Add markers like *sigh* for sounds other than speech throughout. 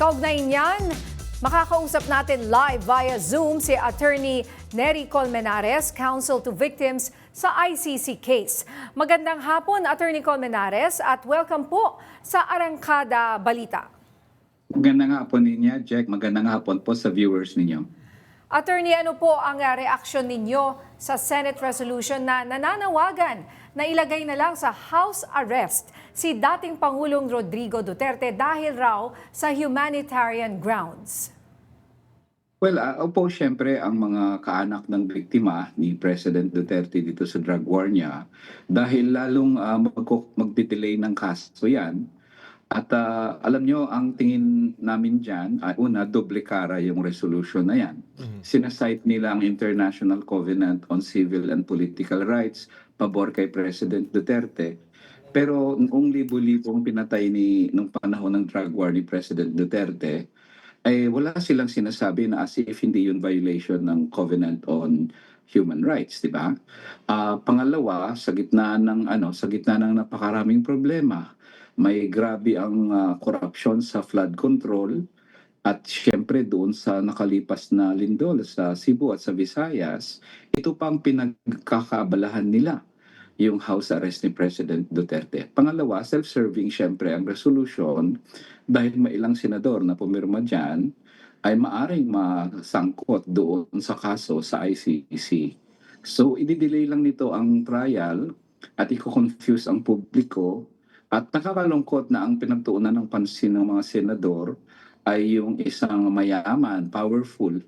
Kaugnay niyan, makakausap natin live via Zoom si Attorney Neri Colmenares, Counsel to Victims sa ICC case. Magandang hapon, Attorney Colmenares, at welcome po sa Arangkada Balita. Magandang hapon ninyo, Jack. Magandang hapon po sa viewers ninyo. Attorney, ano po ang uh, reaksyon ninyo sa Senate resolution na nananawagan na ilagay na lang sa house arrest si dating Pangulong Rodrigo Duterte dahil raw sa humanitarian grounds? Well, uh, opo, syempre, ang mga kaanak ng biktima ni President Duterte dito sa drug war niya dahil lalong uh, mag- magdidelay ng kaso yan. At uh, alam nyo, ang tingin namin dyan, uh, una, doble kara yung resolution na yan. Sinasite nila ang International Covenant on Civil and Political Rights, pabor kay President Duterte. Pero noong libo-libong pinatay ni nung panahon ng drug war ni President Duterte, ay wala silang sinasabi na as if hindi yun violation ng Covenant on Human Rights, di ba? Ah, pangalawa, sa gitna ng ano, sa gitna ng napakaraming problema, may grabe ang ah, corruption sa flood control at syempre doon sa nakalipas na lindol sa Cebu at sa Visayas, ito pa ang pinagkakaabalahan nila yung house arrest ni President Duterte. Pangalawa, self-serving syempre ang resolution dahil mailang senador na pumirma dyan ay maaring masangkot doon sa kaso sa ICC. So, i-delay lang nito ang trial at i-confuse ang publiko at nakakalungkot na ang pinagtuunan ng pansin ng mga senador ay yung isang mayaman, powerful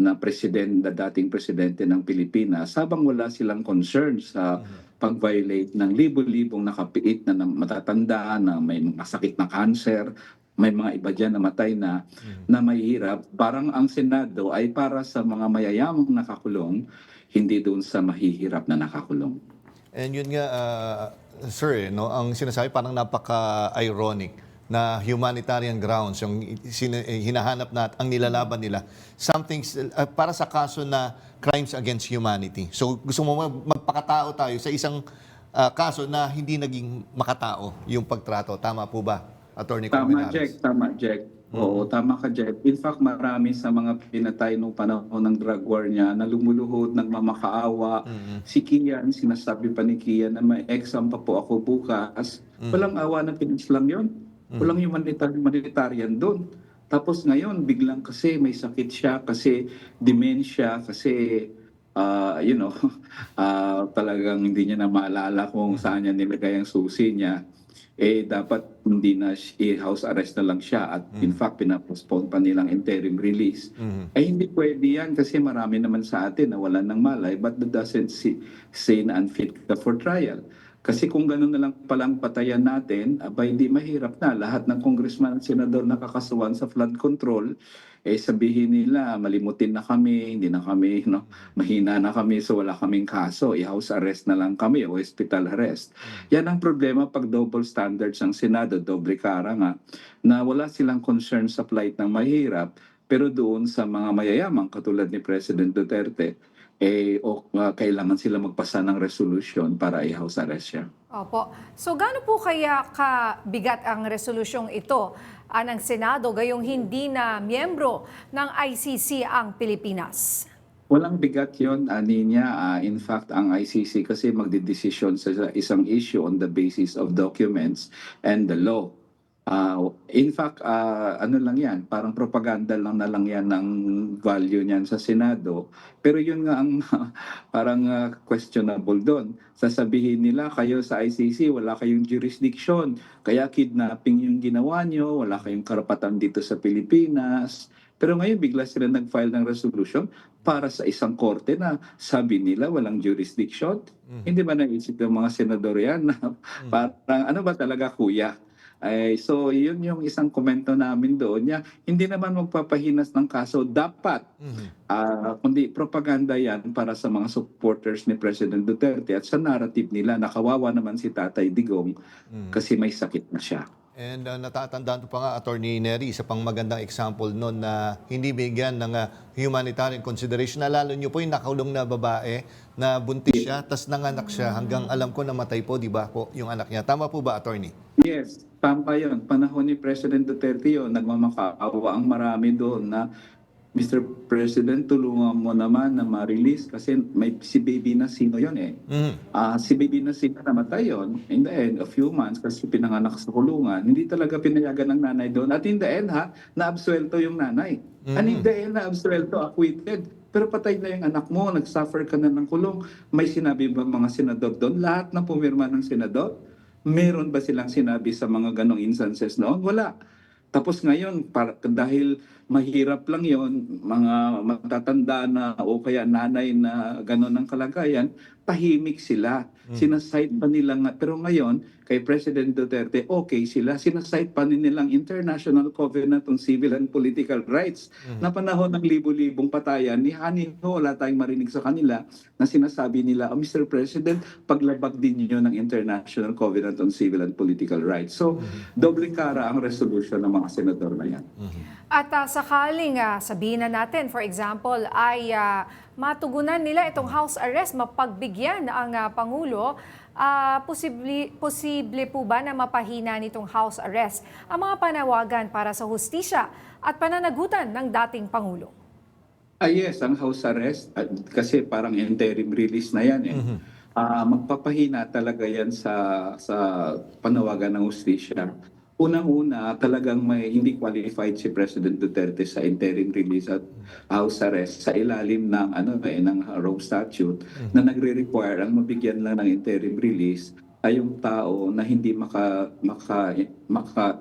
na presidente, na dating presidente ng Pilipinas habang wala silang concern sa pag-violate ng libo-libong nakapiit na matatanda na may masakit na cancer, may mga iba dyan na matay na, na mahirap. Parang ang Senado ay para sa mga mayayamang nakakulong, hindi doon sa mahihirap na nakakulong. And yun nga, uh, sir, eh, no, ang sinasabi parang napaka-ironic na humanitarian grounds, yung eh, hinahanap na ang nilalaban nila, something uh, para sa kaso na crimes against humanity. So gusto mo mag- magpakatao tayo sa isang uh, kaso na hindi naging makatao yung pagtrato. Tama po ba, Attorney Tama? Jack. Tama, Jack. Oo, tama ka, Jack. In fact, marami sa mga pinatay nung panahon ng drug war niya na lumuluhod ng mamakaawa. Si Kian, sinasabi pa ni Kian na may exam pa po ako bukas. Walang awa ng Pinas lang yon. Walang humanitarian, humanitarian doon. Tapos ngayon, biglang kasi may sakit siya, kasi dementia, kasi ah, you know, *laughs* ah, talagang hindi niya na maalala kung saan niya nilagay ang susi niya eh dapat hindi na i-house arrest na lang siya at in fact pinapostpone pa nilang interim release. Mhm. Ay hindi pwede yan kasi marami naman sa atin na wala ng malay but that doesn't si- say na unfit ka for trial. Kasi kung gano'n na lang palang patayan natin, abay hindi mahirap na. Lahat ng congressman at senador nakakasuhan sa flood control, eh sabihin nila, malimutin na kami, hindi na kami, *laughs* no, mahina na kami, so wala kaming kaso, i-house arrest na lang kami o hospital arrest. Yan ang problema pag double standards ang Senado, doble kara nga, na wala silang concern sa plight ng mahirap, pero doon sa mga mayayamang katulad ni President Duterte, eh, o, uh, kailangan sila magpasa ng resolution para i-house arrest siya. Opo. So gaano po kaya kabigat ang resolusyong ito ah, ng Senado gayong hindi na miyembro ng ICC ang Pilipinas? Walang bigat yon Aninya. Ah, in fact, ang ICC kasi magdidesisyon sa isang issue on the basis of documents and the law. Ah, in fact, ah, ano lang yan, parang propaganda lang na lang yan ng value niyan sa Senado. Pero yun nga ang *laughs* parang ah, questionable doon. Sasabihin nila, kayo sa ICC, wala kayong jurisdiction. Kaya kidnapping yung ginawa nyo, wala kayong karapatan dito sa Pilipinas. Pero ngayon bigla sila nag-file ng resolution para sa isang korte na sabi nila walang jurisdiction. Hindi ba naisip ng mga senador yan na parang ano ba talaga kuya? Ay, so yun yung isang komento namin doon niya. Hindi naman magpapahinas ng kaso. Dapat Mhm. Ah, kundi propaganda yan para sa mga supporters ni President Duterte at sa narrative nila nakawawa naman si Tatay Digong kasi may sakit na siya. And uh, natatandaan ko pa nga, Attorney Neri, isa pang magandang example noon na hindi bigyan ng uh, humanitarian consideration. Nalalo niyo po yung nakulong na babae na buntis siya, tas nanganak siya hanggang alam ko namatay po, di ba po, yung anak niya. Tama po ba, Attorney? Yes, Tama yun. Panahon ni President Duterte yun, nagmamakaawa ang marami doon na Mr. President, tulungan mo naman na ma-release kasi may si baby na sino yon eh. Mhm. Ah, si baby na sino namatay yon in the end, a few months kasi pinanganak sa kulungan, hindi talaga pinayagan ng nanay doon. At in the end ha, naabsuelto yung nanay. And in the end, naabsuelto, acquitted. Pero patay na yung anak mo, nag-suffer ka na ng kulong. May sinabi ba mga senador doon? Lahat ng pumirma ng senador? Meron ba silang sinabi sa mga ganong instances noon? Wala. Tapos ngayon, para, dahil mahirap lang yon mga matatanda na o kaya nanay na gano'n ang kalagayan, tahimik sila. Sinasite pa nila nga. Pero ngayon, kay President Duterte, okay sila. Sinasite pa nilang International Covenant on Civil and Political Rights. Na panahon ng libo-libong patayan, ni Hani Ho, wala tayong marinig sa kanila na sinasabi nila, oh, Mr. President, paglabag din niyo ng International Covenant on Civil and Political Rights. So, doble kara ang resolution ng mga senador na yan. At ah, sakaling ah, sabihin na natin, for example, ay ah, matugunan nila itong house arrest, mapagbigyan ang ah, Pangulo, ah, posible, posible po ba na mapahina nitong house arrest ang mga panawagan para sa hustisya at pananagutan ng dating Pangulo? Ah yes, ang house arrest at kasi parang interim release na yan eh. Ah, magpapahina talaga yan sa sa panawagan ng hustisya. Unang-una, talagang may hindi qualified si President Duterte sa interim release at house arrest sa ilalim ng ano eh ng Rome Statute na nagre-require ang mabigyan lang ng interim release ay yung tao na hindi maka maka maka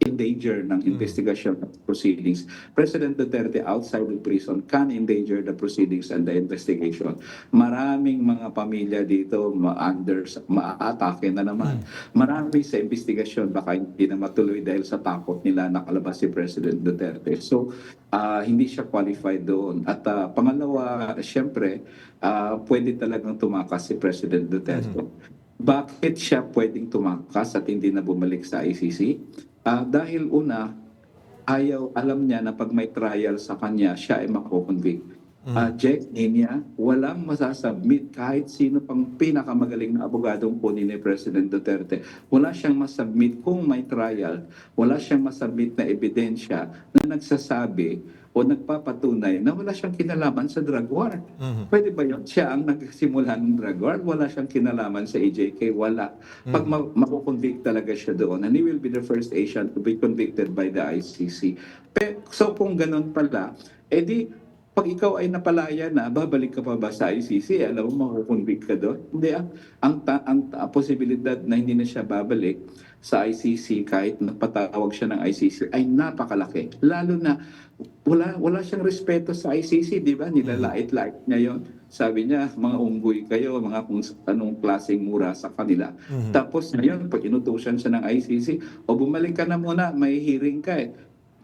endanger ng investigation at proceedings. President Duterte outside the prison can endanger the proceedings and the investigation. Maraming mga pamilya dito ma-under, ma-atake na naman. Marami sa investigasyon baka hindi na matuloy dahil sa takot nila nakalabas si President Duterte. So, ah, hindi siya qualified doon. At ah, pangalawa, siyempre, ah, pwede talagang tumakas si President Duterte. Bakit siya pwedeng tumakas at hindi na bumalik sa ICC? Ah, dahil una, ayaw, alam niya na pag may trial sa kanya, siya ay makukonvict. Ah, Jack niya, walang masasubmit kahit sino pang pinakamagaling na abogadong kunin ni President Duterte. Wala siyang masubmit kung may trial, wala siyang masubmit na ebidensya na nagsasabi o nagpapatunay na wala siyang kinalaman sa drug war. Pwede ba yun? Siya ang nagsimula ng drug war, wala siyang kinalaman sa AJK, wala. Pag ma- makukonvict talaga siya doon, and he will be the first Asian to be convicted by the ICC. Pe- so kung ganun pala, edi pag ikaw ay napalaya na, babalik ka pa ba sa ICC? Alam mo, makukonvict ka doon? Hindi ah. Ang, ta- ang ta- posibilidad na hindi na siya babalik sa ICC kahit napatawag siya ng ICC ay napakalaki. Lalo na wala wala siyang respeto sa ICC, di ba? Nilalait-lait niya yon. Sabi niya, mga unggoy kayo, mga kung anong klaseng mura sa kanila. Tapos ngayon, pag inutusan siya ng ICC, o bumalik ka na muna, may hearing ka eh.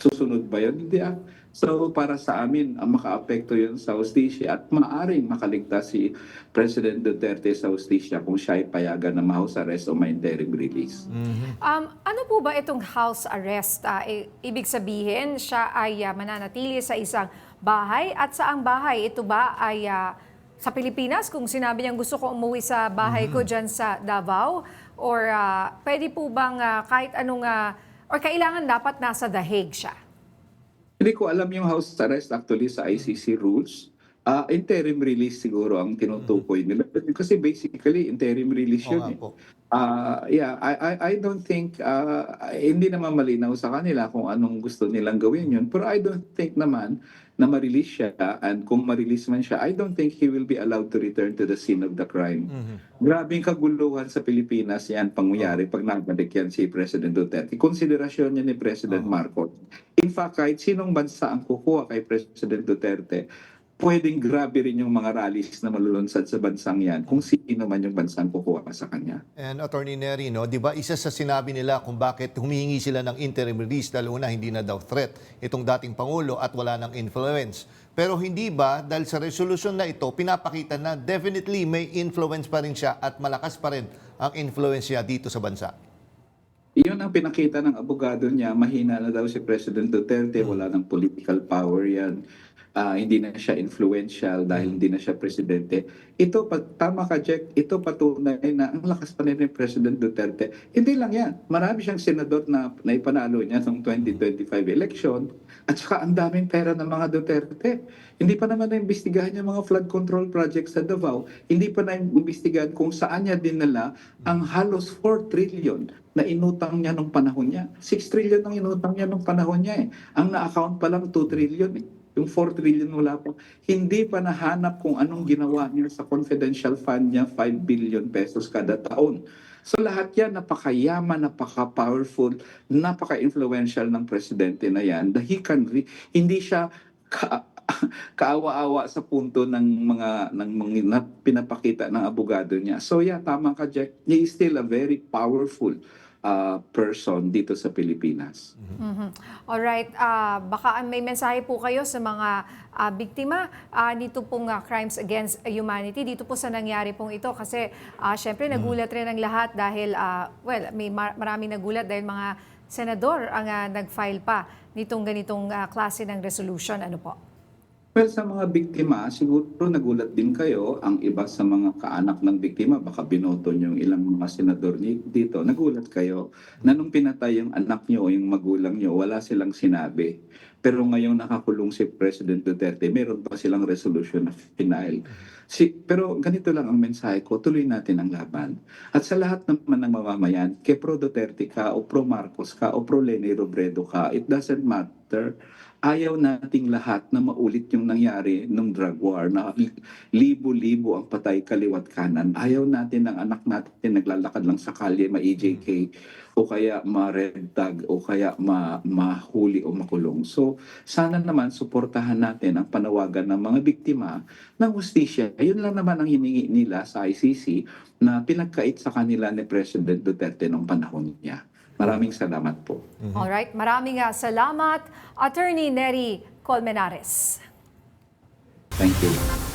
Susunod ba yun? Hindi ah. So para sa amin, ang makaapekto yun sa hostisya at maaring makaligtas si President Duterte sa hostisya kung siya ay payagan na ma-house arrest o may interim release. Um, ano po ba itong house arrest? Ah, i- ibig sabihin, siya ay ah, mananatili sa isang bahay at sa ang bahay, ito ba ay ah, sa Pilipinas kung sinabi niyang gusto ko umuwi sa bahay ko dyan sa Davao? Or ah, pwede po bang ah, kahit anong, ah, or kailangan dapat nasa The Hague siya? Hindi ko alam yung house arrest actually sa ICC rules. Ah, interim release siguro ang tinutukoy nila. Kasi basically, interim release yun. nga eh. po. Ah, yeah, I, I, I don't think, ah, hindi naman malinaw sa kanila kung anong gusto nilang gawin yun. Pero I don't think naman na ma-release siya and kung ma-release man siya, I don't think he will be allowed to return to the scene of the crime. Grabing kaguluhan sa Pilipinas yan pangyayari pag nabalik yan si President Duterte. Konsiderasyon niya ni President Marcos. In fact, kahit sinong bansa ang kukuha kay President Duterte, pwedeng grabe rin yung mga rallies na malulunsad sa bansang yan kung sino man yung bansang kukuha sa kanya. And Attorney Neri, no, di ba isa sa sinabi nila kung bakit humihingi sila ng interim release dahil una hindi na daw threat itong dating Pangulo at wala ng influence. Pero hindi ba dahil sa resolution na ito, pinapakita na definitely may influence pa rin siya at malakas pa rin ang influence niya dito sa bansa? Iyon ang pinakita ng abogado niya, mahina na daw si President Duterte, wala ng political power yan. Ah, hindi na siya influential dahil hindi na siya presidente. Ito, pa, tama ka, Jack, ito patunay na ang lakas pa rin ni President Duterte. Hindi lang yan. Marami siyang senador na, na ipanalo niya noong 2025 election at saka ang daming pera ng mga Duterte. Hindi pa naman naimbestigahan yung mga flood control projects sa Davao. Hindi pa naimbestigahan kung saan niya dinala ang halos 4 trillion na inutang niya nung panahon niya. 6 trillion ang inutang niya nung panahon niya eh. Ang na-account pa lang 2 trillion eh. Yung 4 trillion wala pa. Hindi pa nahanap kung anong ginawa niya sa confidential fund niya, 5 billion pesos kada taon. So lahat yan, napakayaman, napaka-powerful, napaka-influential ng presidente na yan. That he can re- hindi siya ka- *laughs* kaawa-awa sa punto ng mga ng mga na pinapakita ng abogado niya. So yeah, tama ka Jack. He is still a very powerful uh, person dito sa Pilipinas. Mhm. Alright, ah, baka may mensahe po kayo sa mga ah, biktima ah, dito pong ah, crimes against humanity, dito po sa nangyari pong ito. Kasi ah, syempre nagulat rin ang lahat dahil, ah, well, may mar- maraming nagulat dahil mga senador ang ah, nag-file pa nitong ganitong ah, klase ng resolution. Ano po? Well, sa mga biktima, siguro nagulat din kayo. Ang iba sa mga kaanak ng biktima, baka binoto niyo yung ilang mga senador dito. Nagulat kayo na nung pinatay yung anak niyo o yung magulang niyo, wala silang sinabi. Pero ngayong nakakulong si President Duterte, meron pa silang resolution na final. Si, pero ganito lang ang mensahe ko, tuloy natin ang laban. At sa lahat naman ng mamamayan, kay pro Duterte ka o pro Marcos ka o pro Leni Robredo ka, it doesn't matter ayaw nating lahat na maulit yung nangyari nung drug war na libo-libo ang patay kaliwat kanan. Ayaw natin ng anak natin naglalakad lang sa kalye, ma-EJK o kaya ma-red tag o kaya ma mahuli o makulong. So sana naman suportahan natin ang panawagan ng mga biktima ng hustisya. Yun lang naman ang hiningi nila sa ICC na pinagkait sa kanila ni President Duterte nung panahon niya. Maraming salamat po. Alright, maraming ah, salamat, Attorney Neri Colmenares. Thank you.